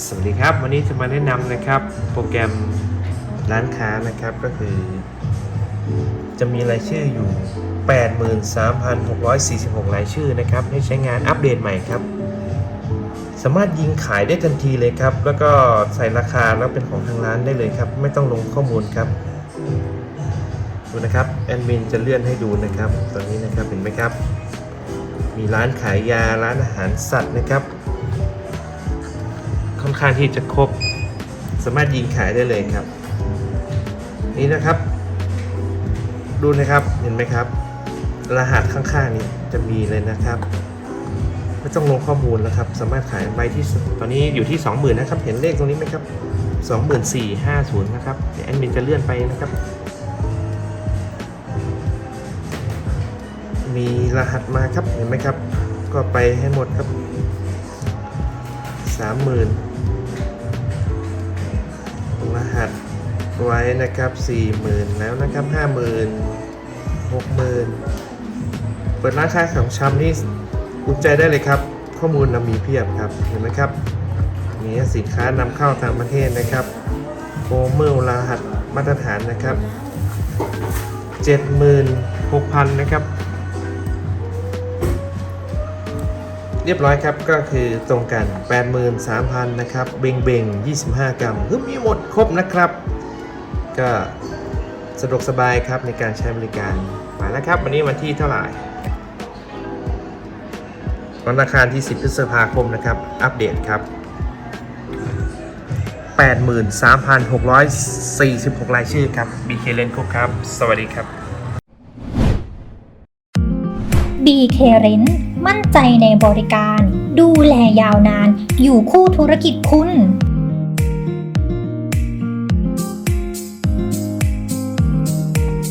สวัสดีครับ วันนี้จะมาแนะนำนะครับโปรแกรมร้านค้านะครับก็คือ จะมีรายชื่ออยู่ 83,646 รายชื่อนะครับ ให้ใช้งานอัปเดตใหม่ครับ สามารถยิงขายได้ทันทีเลยครับ แล้วก็ใส่ราคาแล้วเป็นของทางร้านได้เลยครับ ไม่ต้องลงข้อมูลครับดูนะครับแอดมินจะเลื่อนให้ดูนะครับตอนนี้นะครับเห็นไหมครับ มีร้านขายยาร้านอาหารสัตว์นะครับ ค่อนข้างที่จะครบ สามารถยิงขายได้เลยครับ นี่นะครับ ดูนะครับเห็นไหมครับ รหัสข้างๆนี้จะมีเลยนะครับไม่ต้องลงข้อมูลแล้วครับ สามารถขายใบที่ตอนนี้อยู่ที่ 20,000นะครับ เห็นเลขตรงนี้ไหมครับ2450นะครับเดี๋ยวแอดมินจะเลื่อนไปนะครับ มีรหัสมาครับเห็นไหมครับ ก็ไปให้หมดครับ สามหมื่นรหัสไว้นะครับสี่หมื่นแล้วนะครับห้าหมื่นหกหมื่นเปิดร้านค้าของชำนี่อุ่นใจได้เลยครับ ข้อมูลเรามีเพียบครับเห็นไหมครับนี่สินค้านำเข้าต่างประเทศนะครับโอเมลรหัสมาตรฐานนะครับเจ็ดหมื่นหกพันนะครับ เรียบร้อยครับก็คือตรงกัน 83,000 นะครับ เบงเบง25 กรัมคือมีหมดครบนะครับ ก็สะดวกสบายครับในการใช้บริการมาแล้วครับ วันนี้วันที่เท่าไหร่วันอังคารที่ 10 พฤษภาคมนะครับ อัปเดตครับ 83,646 รายชื่อครับ BK เลนคุกครับ สวัสดีครับ BK r e n t มั่นใจในบริการ ดูแลยาวนาน อยู่คู่ธุรกิจคุณ